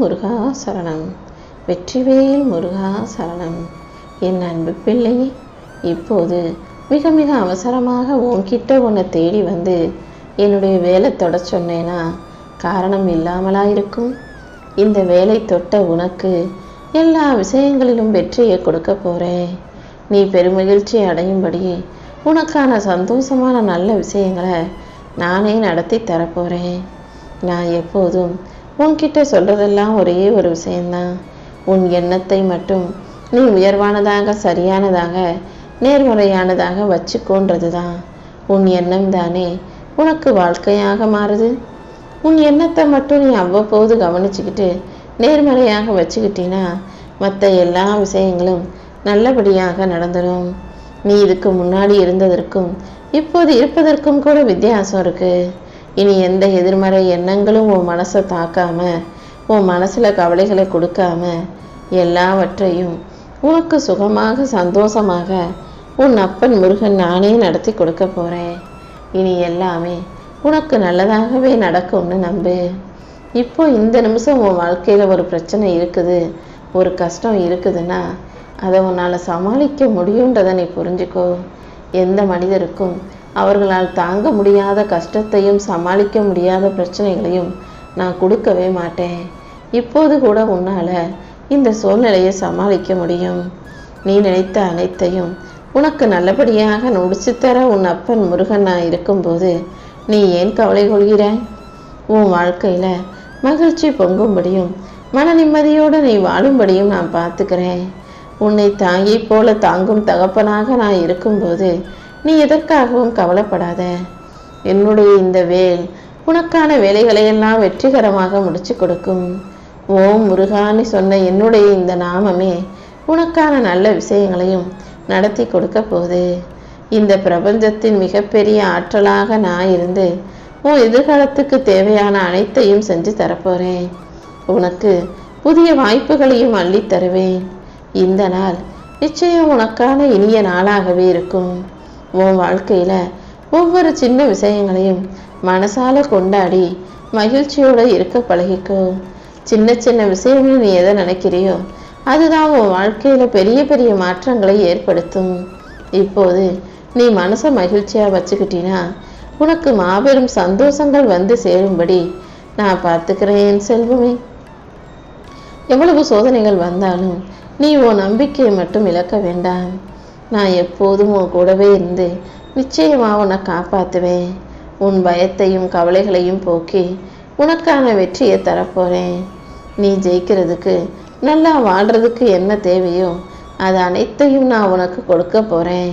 முருகா சரணம். வெற்றிவேல் முருகா சரணம். என் அன்பு பிள்ளையே இப்போது மிக மிக அவசரமாக உன்கிட்ட உன்னை தேடி வந்து என்னுடைய வேலை தொட சொன்னேனா? காரணம் இல்லாமலா இருக்கும் இந்த வேலை தொட்ட உனக்கு எல்லா விஷயங்களிலும் வெற்றியை கொடுக்க போகிறேன் நீ பெருமகிழ்ச்சி அடையும்படி உனக்கான சந்தோஷமான நல்ல விஷயங்களை நானே நடத்தி தரப்போகிறேன் நான் எப்போதும் உன்கிட்ட சொல்றதெல்லாம் ஒரே ஒரு விஷயம்தான். உன் எண்ணத்தை மட்டும் நீ உயர்வானதாக சரியானதாக நேர்முறையானதாக வச்சுக்கோன்றது தான் உன் எண்ணம் தானே உனக்கு வாழ்க்கையாக மாறுது. உன் எண்ணத்தை மட்டும் நீ அவ்வப்போது கவனிச்சுக்கிட்டு நேர்மறையாக வச்சுக்கிட்டீன்னா மற்ற எல்லா விஷயங்களும் நல்லபடியாக நடந்துடும் நீ இதுக்கு முன்னாடி இருந்ததற்கும் இப்போது இருப்பதற்கும் கூட வித்தியாசம் இருக்குது இனி எந்த எதிர்மறை எண்ணங்களும் உன் மனசை தாக்காம உன் மனசில் கவலைகளை கொடுக்காம எல்லாவற்றையும் உனக்கு சுகமாக சந்தோஷமாக உன் அப்பன் முருகன் நானே நடத்தி கொடுக்க போகிறேன் இனி எல்லாமே உனக்கு நல்லதாகவே நடக்கும்னு நம்பு. இப்போ இந்த நிமிஷம் உன் வாழ்க்கையில் ஒரு பிரச்சனை இருக்குது ஒரு கஷ்டம் இருக்குதுன்னா அதை உன்னால் சமாளிக்க முடியுன்றதை நீ புரிஞ்சுக்கோ. எந்த மனிதருக்கும் அவர்களால் தாங்க முடியாத கஷ்டத்தையும் சமாளிக்க முடியாத பிரச்சனைகளையும் நான் கொடுக்கவே மாட்டேன். இப்போது கூட உன்னால் இந்த சூழ்நிலையை சமாளிக்க முடியும். நீ நினைத்த அனைத்தையும் உனக்கு நல்லபடியாக முடிச்சு தர உன் அப்பன் முருகன் நான் இருக்கும்போது நீ ஏன் கவலை கொள்கிறாய்? உன் வாழ்க்கையில் மகிழ்ச்சி பொங்கும்படியும் மன நிம்மதியோடு நீ வாழும்படியும் நான் பார்த்துக்கிறேன். உன்னை தாங்கி போல தாங்கும் தகப்பனாக நான் இருக்கும்போது நீ எதற்காகவும் கவலைப்படாத. என்னுடைய இந்த வேல் உனக்கான வேலைகளையெல்லாம் வெற்றிகரமாக முடிச்சு கொடுக்கும். ஓம் முருகான்னு சொன்ன என்னுடைய இந்த நாமமே உனக்கான நல்ல விஷயங்களையும் நடத்தி கொடுக்க போகுது. இந்த பிரபஞ்சத்தின் மிகப்பெரிய ஆற்றலாக நான் இருந்து உன் எதிர்காலத்துக்கு தேவையான அனைத்தையும் செஞ்சு தரப்போறேன். உனக்கு புதிய வாய்ப்புகளையும் அள்ளித் தருவேன். இந்த நாள் நிச்சயம் உனக்கான இனிய நாளாகவே இருக்கும். உன் வாழ்க்கையில ஒவ்வொரு சின்ன விஷயங்களையும் மனசால கொண்டாடி மகிழ்ச்சியோட இருக்க பழகிக்கோ. சின்ன சின்ன விஷயங்கள் நீ எதை நினைக்கிறியோ அதுதான் உன் வாழ்க்கையில பெரிய பெரிய மாற்றங்களை ஏற்படுத்தும். இப்போது நீ மனசை மகிழ்ச்சியா வச்சுக்கிட்டினா உனக்கு மாபெரும் சந்தோஷங்கள் வந்து சேரும்படி நான் பார்த்துக்கிறேன் செல்வமே. எவ்வளவு சோதனைகள் வந்தாலும் நீ உன் நம்பிக்கையை மட்டும் இழக்க வேண்டாம். நான் எப்போதும் உன் கூடவே இருந்து நிச்சயமாக உன்னை காப்பாற்றுவேன் உன் பயத்தையும் கவலைகளையும் போக்கி உனக்கான வெற்றியை தரப்போகிறேன் நீ ஜெயிக்கிறதுக்கு நல்லா வாழ்கிறதுக்கு என்ன தேவையோ அது அனைத்தையும் நான் உனக்கு கொடுக்க போகிறேன்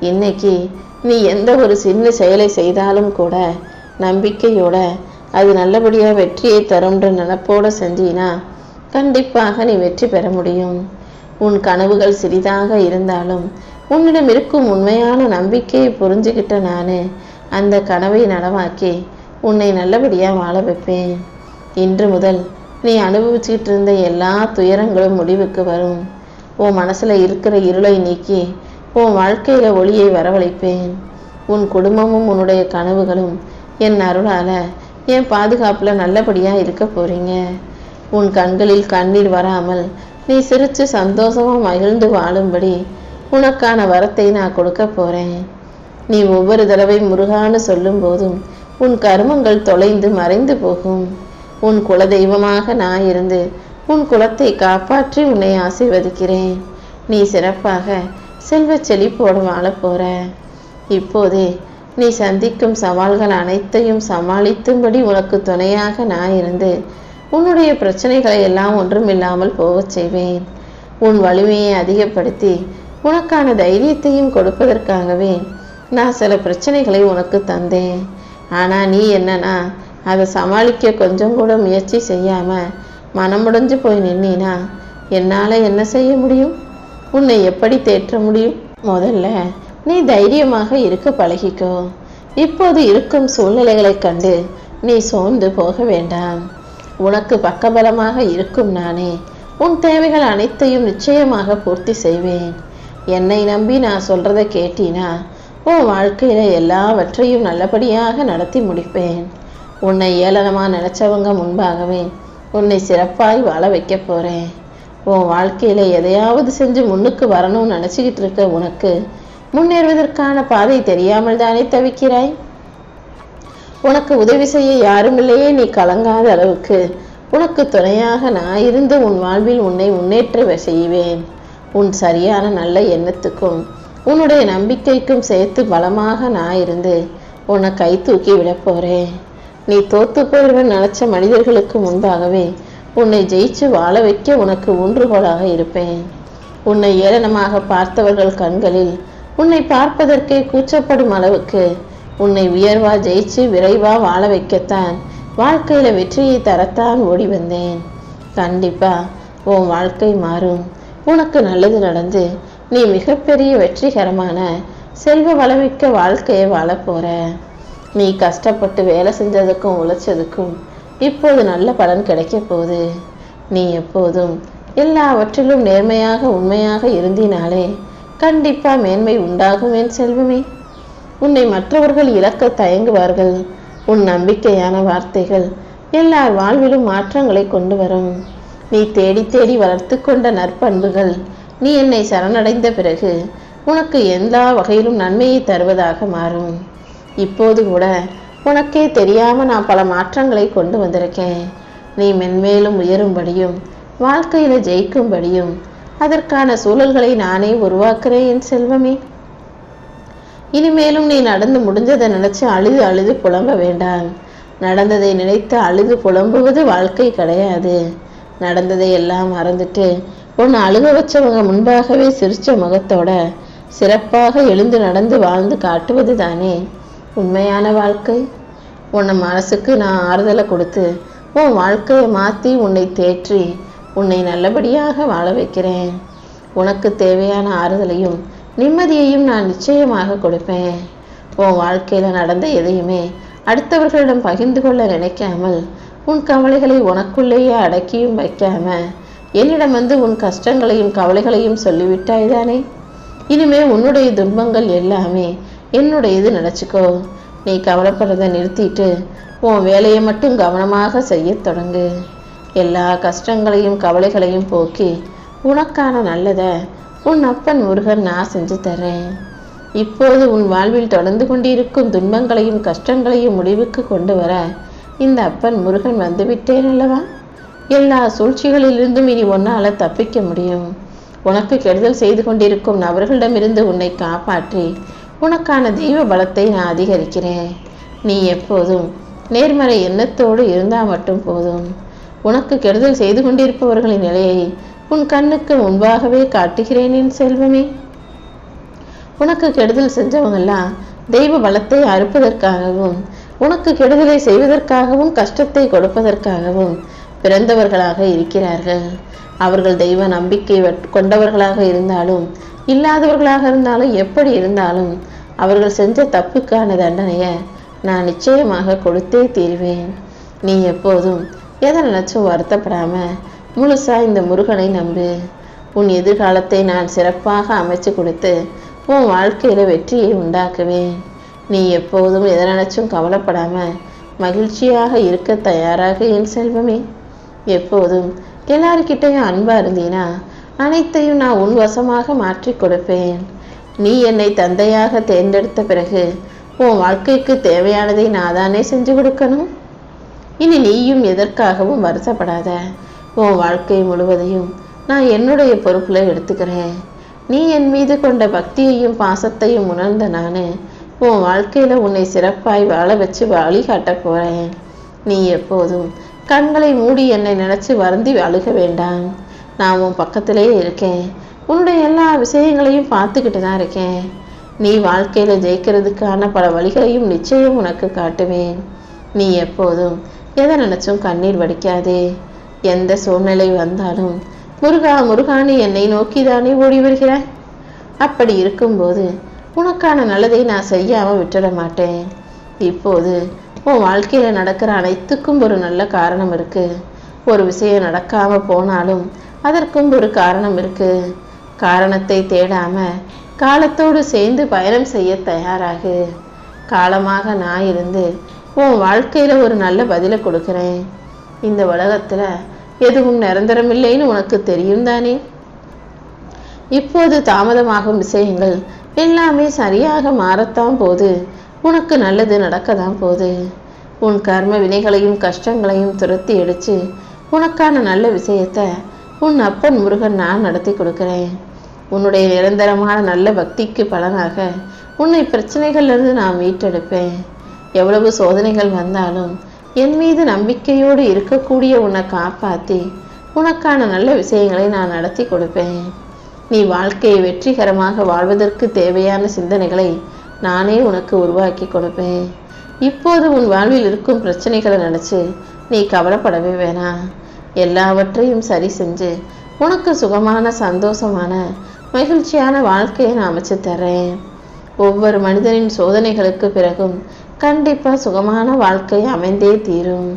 இன்னைக்கு நீ எந்த ஒரு சின்ன செயலை செய்தாலும் கூட நம்பிக்கையோட அது நல்லபடியாக வெற்றியை தரும்ன்ற நினப்போட செஞ்சினா கண்டிப்பாக நீ வெற்றி பெற முடியும். உன் கனவுகள் சிறிதாக இருந்தாலும் உன்னிடம் இருக்கும் உண்மையான நம்பிக்கையை புரிஞ்சுக்கிட்ட நான். அந்த கனவை நனவாக்கி உன்னை நல்லபடியாக வாழ வைப்பேன். இன்று முதல் நீ அனுபவிச்சுக்கிட்டு இருந்த எல்லா துயரங்களும் முடிவுக்கு வரும். உன் மனசில் இருக்கிற இருளை நீக்கி உன் வாழ்க்கையில் ஒளியை வரவழைப்பேன். உன் குடும்பமும் உன்னுடைய கனவுகளும் என் அருளால் என் பாதுகாப்பில் நல்லபடியாக இருக்க போகிறீங்க உன் கண்களில் கண்ணீர் வராமல் நீ சிரித்து சந்தோஷமாக மகிழ்ந்து வாழும்படி உனக்கான வரத்தை நான் கொடுக்க போகிறேன் நீ ஒவ்வொரு தடவை முருகான்னு சொல்லும் போதும் உன் கருமங்கள் தொலைந்து மறைந்து போகும். உன் குலதெய்வமாக நான் இருந்து உன் குலத்தை காப்பாற்றி உன்னை ஆசீர்வதிக்கிறேன். நீ சிறப்பாக செல்வ செழிப்போடு வாழப் போற. இப்போதே நீ சந்திக்கும் சவால்கள் அனைத்தையும் சமாளித்தும்படி உனக்கு துணையாக நான் இருந்து உன்னுடைய பிரச்சனைகளை எல்லாம் ஒன்றும் இல்லாமல் போகச் செய்வேன். உன் வலிமையை அதிகப்படுத்தி உனக்கான தைரியத்தையும் கொடுப்பதற்காகவே நான் சில பிரச்சனைகளை உனக்கு தந்தேன். ஆனால் நீ என்னன்னா அதை சமாளிக்க கொஞ்சம் கூட முயற்சி செய்யாமல் மனமுடைஞ்சு போய் நின்னா என்னால் என்ன செய்ய முடியும்? உன்னை எப்படி தேற்ற முடியும்? முதல்ல நீ தைரியமாக இருக்க பழகிக்கோ. இப்போது இருக்கும் சூழ்நிலைகளைக் கண்டு நீ சோர்ந்து போக வேண்டாம். உனக்கு பக்கபலமாக இருக்கும் நானே உன் தேவைகள் அனைத்தையும் நிச்சயமாக பூர்த்தி செய்வேன். என்னை நம்பி நான் சொல்கிறத கேட்டினா உன் வாழ்க்கையில எல்லாவற்றையும் நல்லபடியாக நடத்தி முடிப்பேன். உன்னை ஏளனமா நினைச்சவங்க முன்பாகவே உன்னை சிறப்பாய் வாழ வைக்க போறேன். உன் வாழ்க்கையில எதையாவது செஞ்சு முன்னுக்கு வரணும்னு நினச்சிக்கிட்டு இருக்க உனக்கு முன்னேறுவதற்கான பாதை தெரியாமல் தானே தவிக்கிறாய்? உனக்கு உதவி செய்ய யாருமில்லையே நீ கலங்காத அளவுக்கு உனக்கு துணையாக நான் இருந்து உன் வாழ்வில் உன்னை முன்னேற்ற செய்வேன். உன் சரியான நல்ல எண்ணத்துக்கும் உன்னுடைய நம்பிக்கைக்கும் சேர்த்து பலமாக நான் இருந்து உன்னை கை தூக்கி விடப் போறேன். நீ தோத்து போயிடுவேன் நினைச்ச மனிதர்களுக்கு முன்பாகவே உன்னை ஜெயிச்சு வாழ வைக்க உனக்கு ஊன்றுகோலாக இருப்பேன். உன்னை ஏளனமாக பார்த்தவர்கள் கண்களில் உன்னை பார்ப்பதற்கே கூச்சப்படும் அளவுக்கு உன்னை உயர்வா ஜெயிச்சு விரைவா வாழ வைக்கத்தான் வாழ்க்கையில வெற்றியை தரத்தான் ஓடி வந்தேன். கண்டிப்பா உன் வாழ்க்கை மாறும். உனக்கு நல்லது நடந்து நீ மிகப்பெரிய வெற்றிகரமான செல்வ வளமிக்க வாழ்க்கையை வாழப்போற நீ கஷ்டப்பட்டு வேலை செஞ்சதுக்கும் உழைச்சதுக்கும் இப்போது நல்ல பலன் கிடைக்க போகுது. நீ எப்போதும் எல்லாவற்றிலும் நேர்மையாக உண்மையாக இருந்தினாலே கண்டிப்பா மேன்மை உண்டாகும் என் செல்வமே. உன்னை மற்றவர்கள் இழக்க தயங்குவார்கள். உன் நம்பிக்கையான வார்த்தைகள் எல்லார் வாழ்விலும் மாற்றங்களை கொண்டு வரும். நீ தேடி தேடி வளர்த்து கொண்ட நற்பண்புகள். நீ என்னை சரணடைந்த பிறகு உனக்கு எல்லா வகையிலும் நன்மையை தருவதாக மாறும். இப்போது கூட உனக்கே தெரியாமல் நான் பல மாற்றங்களை கொண்டு வந்திருக்கேன். நீ மென்மேலும் உயரும்படியும் வாழ்க்கையில் ஜெயிக்கும்படியும் அதற்கான சூழல்களை நானே உருவாக்குறேன் என் செல்வமே. இனிமேலும் நீ நடந்து முடிஞ்சதை நினைச்சு அழுது அழுது புலம்ப வேண்டாம். நடந்ததை நினைத்து அழுது புலம்புவது வாழ்க்கை கிடையாது. நடந்ததை எல்லாம் மறந்துட்டு உன்னை அழுக வச்சவங்க முன்பாகவே சிரிச்ச முகத்தோட சிறப்பாக எழுந்து நடந்து வாழ்ந்து காட்டுவது தானே உண்மையான வாழ்க்கை? உன்னை மனசுக்கு நான் ஆறுதலை கொடுத்து உன் வாழ்க்கையை மாற்றி உன்னை தேற்றி உன்னை நல்லபடியாக வாழ வைக்கிறேன். உனக்கு தேவையான ஆறுதலையும் நிம்மதியையும் நான் நிச்சயமாக கொடுப்பேன். உன் வாழ்க்கையில் நடந்த எதையுமே அடுத்தவர்களிடம் பகிர்ந்து கொள்ள நினைக்காமல் உன் கவலைகளை உனக்குள்ளேயே அடக்கியும் வைக்காம என்னிடம் வந்து உன் கஷ்டங்களையும் கவலைகளையும் சொல்லிவிட்டாய்தானே? இனிமே உன்னுடைய துன்பங்கள் எல்லாமே என்னுடையது நினச்சிக்கோ. நீ கவலைப்படுறதை நிறுத்திட்டு உன் வேலையை மட்டும் கவனமாக செய்யத் தொடங்கு. எல்லா கஷ்டங்களையும் கவலைகளையும் போக்கி உனக்கான நல்லதை உன் அப்பன் முருகன் நான் செஞ்சு தரேன் இப்போது உன் வாழ்வில் தொடர்ந்து கொண்டிருக்கும் துன்பங்களையும் கஷ்டங்களையும் முடிவுக்கு கொண்டு வர இந்த அப்பன் முருகன் வந்துவிட்டேன் அல்லவா? எல்லா சூழ்ச்சிகளிலிருந்தும் இனி ஒன்னால் தப்பிக்க முடியும். உனக்கு கெடுதல் செய்து கொண்டிருக்கும் நபர்களிடமிருந்து உன்னை காப்பாற்றி உனக்கான தெய்வ பலத்தை நான் அதிகரிக்கிறேன். நீ எப்போதும் நேர்மறை எண்ணத்தோடு இருந்தால் மட்டும் போதும். உனக்கு கெடுதல் செய்து கொண்டிருப்பவர்களின் நிலையை உன் கண்ணுக்கு முன்பாகவே காட்டுகிறேன் என் செல்வமே. உனக்கு கெடுதல் செஞ்சவங்கெல்லாம் தெய்வ பலத்தை அறுப்பதற்காகவும் உனக்கு கெடுதலை செய்வதற்காகவும் கஷ்டத்தை கொடுப்பதற்காகவும் பிறந்தவர்களாக இருக்கிறார்கள். அவர்கள் தெய்வ நம்பிக்கை கொண்டவர்களாக இருந்தாலும் இல்லாதவர்களாக இருந்தாலும் எப்படி இருந்தாலும் அவர்கள் செஞ்ச தப்புக்கான தண்டனையை நான் நிச்சயமாக கொடுத்தே தீர்வேன். நீ எப்போதும் எதை நினைச்சும் வருத்தப்படாம முழுசா இந்த முருகனை நம்பு. உன் எதிர்காலத்தை நான் சிறப்பாக அமைச்சு கொடுத்து உன் வாழ்க்கையில வெற்றியை உண்டாக்குவேன். நீ எப்போதும் எதை நினைச்சும் கவலைப்படாமல் மகிழ்ச்சியாக இருக்க தயாராக என் செல்வமே. எப்போதும் எல்லாருக்கிட்டையும் அன்பாக இருந்தீனா அனைத்தையும் நான் உன் வசமாக மாற்றி கொடுப்பேன். நீ என்னை தந்தையாக தேர்ந்தெடுத்த பிறகு உன் வாழ்க்கைக்கு தேவையானதை நான் தானே செஞ்சு கொடுக்கணும். இனி நீயும் எதற்காகவும் வருத்தப்படாத. உன் வாழ்க்கை முழுவதையும் நான் என்னுடைய பொறுப்பில் எடுத்துக்கிறேன். நீ என் மீது கொண்ட பக்தியையும் பாசத்தையும் உணர்ந்த நான் உன் வாழ்க்கையில் உன்னை சிறப்பாய் வாழ வச்சு வழிகாட்ட போகிறேன் நீ எப்போதும் கண்களை மூடி என்னை நினைச்சு வருந்தி அழுக வேண்டாம். நான் உன் பக்கத்திலேயே இருக்கேன். உன்னுடைய எல்லா விஷயங்களையும் பார்த்துக்கிட்டு தான் இருக்கேன். நீ வாழ்க்கையில் ஜெயிக்கிறதுக்கான பல வழிகளையும் நிச்சயம் உனக்கு காட்டுவேன். நீ எப்போதும் எதை நினைச்சும் கண்ணீர் வடிக்காதே. எந்த சூழ்நிலை வந்தாலும் முருகா முருகானி என்னை நோக்கிதானே ஓடி வருகிறாய். அப்படி இருக்கும்போது உனக்கான நல்லதை நான் செய்யாமல் விட்டுட மாட்டேன். இப்போது உன் வாழ்க்கையில் நடக்கிற அனைத்துக்கும் ஒரு நல்ல காரணம் இருக்கு. ஒரு விஷயம் நடக்காமல் போனாலும் அதற்கும் ஒரு காரணம் இருக்கு. காரணத்தை தேடாமல் காலத்தோடு சேர்ந்து பயணம் செய்ய தயாராகு. காலமாக நான் இருந்து உன் வாழ்க்கையில் ஒரு நல்ல பதிலை கொடுக்குறேன். இந்த உலகத்தில் எதுவும் நிரந்தரமில்லைன்னு உனக்கு தெரியும் தானே? இப்போது தாமதமாகும் விஷயங்கள் எல்லாமே சரியாக மாறத்தான் போது உனக்கு நல்லது நடக்க தான் போது உன் கர்ம வினைகளையும் கஷ்டங்களையும் துரத்தி அடித்து உனக்கான நல்ல விஷயத்த உன் அப்பன் முருகன் நான் நடத்தி கொடுக்கிறேன். உன்னுடைய நிரந்தரமான நல்ல பக்திக்கு பலனாக உன்னை பிரச்சனைகள்லேருந்து நான் மீட்டெடுப்பேன். எவ்வளவு சோதனைகள் வந்தாலும் என் மீது நம்பிக்கையோடு இருக்கக்கூடிய உன்னை காப்பாற்றி உனக்கான நல்ல விஷயங்களை நான் நடத்தி கொடுப்பேன். நீ வாழ்க்கையை வெற்றிகரமாக வாழ்வதற்கு தேவையான சிந்தனைகளை நானே உனக்கு உருவாக்கி கொடுப்பேன். இப்போது உன் வாழ்வில் இருக்கும் பிரச்சனைகளை நினச்சி நீ கவலைப்படவே வேணாம் எல்லாவற்றையும் சரி செஞ்சு உனக்கு சுகமான சந்தோஷமான மகிழ்ச்சியான வாழ்க்கையை நான் அமைச்சு தரேன். ஒவ்வொரு மனிதனின் சோதனைகளுக்கு பிறகும் கண்டிப்பாக சுகமான வாழ்க்கை அமைந்தே தீரும்.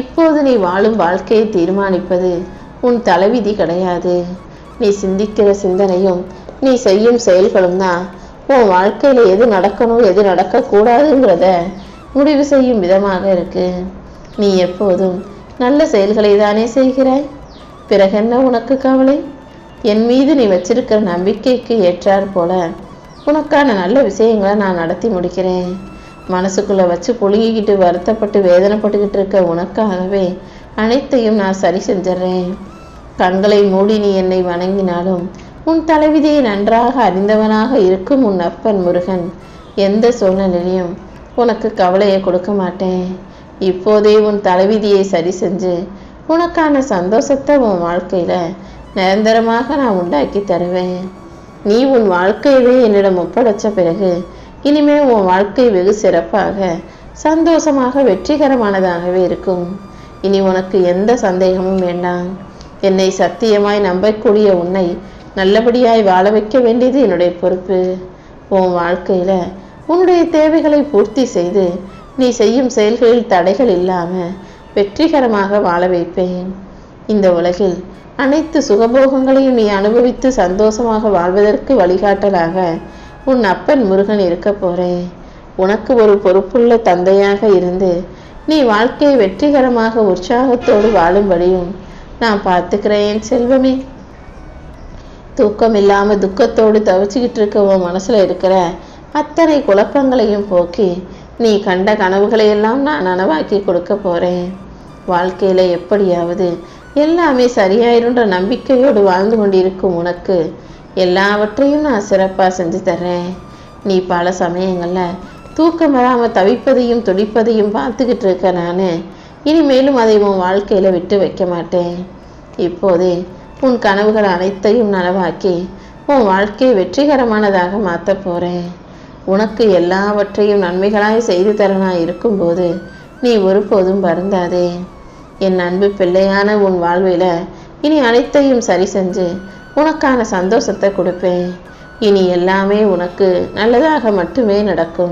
இப்போது நீ வாழும் வாழ்க்கையை தீர்மானிப்பது உன் தலைவிதி கிடையாது. நீ சிந்திக்கிற சிந்தனையும் நீ செய்யும் செயல்களும் தான். உன் வாழ்க்கையில் எது நடக்கணும் எது நடக்கக்கூடாதுங்கிறத முடிவு செய்யும் விதமாக இருக்கு. நீ எப்போதும் நல்ல செயல்களை தானே செய்கிறாய்? பிறகு என்ன உனக்கு கவலை? என் மீது நீ வச்சிருக்கிற நம்பிக்கைக்கு ஏற்றாற் போல உனக்கான நல்ல விஷயங்களை நான் நடத்தி முடிக்கிறேன். மனசுக்குள்ளே வச்சு புழுங்கிக்கிட்டு வருத்தப்பட்டு வேதனைப்பட்டுக்கிட்டு இருக்க உனக்காகவே அனைத்தையும் நான் சரி செஞ்சிட்றேன். கண்களை மூடி நீ என்னை வணங்கினாலும் உன் தலைவிதியை நன்றாக அறிந்தவனாக இருக்கும் உன் அப்பன் முருகன். எந்த சூழ்நிலையும் உனக்கு கவலையை கொடுக்க மாட்டேன். இப்போதே உன் தலைவிதியை சரி செஞ்சு உனக்கான சந்தோஷத்தை உன் வாழ்க்கையில் நிரந்தரமாக நான் உண்டாக்கி தருவேன். நீ உன் வாழ்க்கையவே என்னிடம் ஒப்படைச்ச பிறகு இனிமே உன் வாழ்க்கை வெகு சிறப்பாக சந்தோஷமாக வெற்றிகரமானதாகவே இருக்கும். இனி உனக்கு எந்த சந்தேகமும் வேண்டாம். என்னை சத்தியமாய் நம்பக்கூடிய உன்னை நல்லபடியாய் வாழ வைக்க வேண்டியது என்னுடைய பொறுப்பு. உன் வாழ்க்கையில உன்னுடைய தேவைகளை பூர்த்தி செய்து நீ செய்யும் செயல்களில் தடைகள் இல்லாம வெற்றிகரமாக வாழ வைப்பேன். இந்த உலகில் அனைத்து சுகபோகங்களையும் நீ அனுபவித்து சந்தோஷமாக வாழ்வதற்கு வழிகாட்டலாக உன் அப்பன் முருகன் இருக்க போறேன் உனக்கு ஒரு பொறுப்புள்ள தந்தையாக இருந்து நீ வாழ்க்கையை வெற்றிகரமாக உற்சாகத்தோடு வாழும்படியும் நான் பார்த்துக்கிறேன் செல்வமே. தூக்கம் இல்லாமல் துக்கத்தோடு தவிச்சுக்கிட்டு இருக்க உன் மனசில் இருக்கிற அத்தனை குழப்பங்களையும் போக்கி நீ கண்ட கனவுகளை எல்லாம் நான் நனவாக்கி கொடுக்க போகிறேன் வாழ்க்கையில் எப்படியாவது எல்லாமே சரியாயிருன்ற நம்பிக்கையோடு வாழ்ந்து கொண்டிருக்கும் உனக்கு எல்லாவற்றையும் நான் சிறப்பாக செஞ்சு தர்றேன். நீ பல சமயங்களில் தூக்கம் வராமல் தவிப்பதையும் துடிப்பதையும் பார்த்துக்கிட்டு இருக்க நான் இனிமேலும் அதை உன் வாழ்க்கையில் விட்டு வைக்க மாட்டேன். இப்போதே உன் கனவுகள் அனைத்தையும் நனவாக்கி உன் வாழ்க்கையை வெற்றிகரமானதாக மாற்றப் போகிறேன் உனக்கு எல்லாவற்றையும் நன்மைகளாய் செய்து தரனாய் இருக்கும்போது நீ ஒருபோதும் வருந்தாதே. என் அன்பு பிள்ளையான உன் வாழ்வில் இனி அனைத்தையும் சரி செஞ்சு உனக்கான சந்தோஷத்தை கொடுப்பேன். இனி எல்லாமே உனக்கு நல்லதாக மட்டுமே நடக்கும்.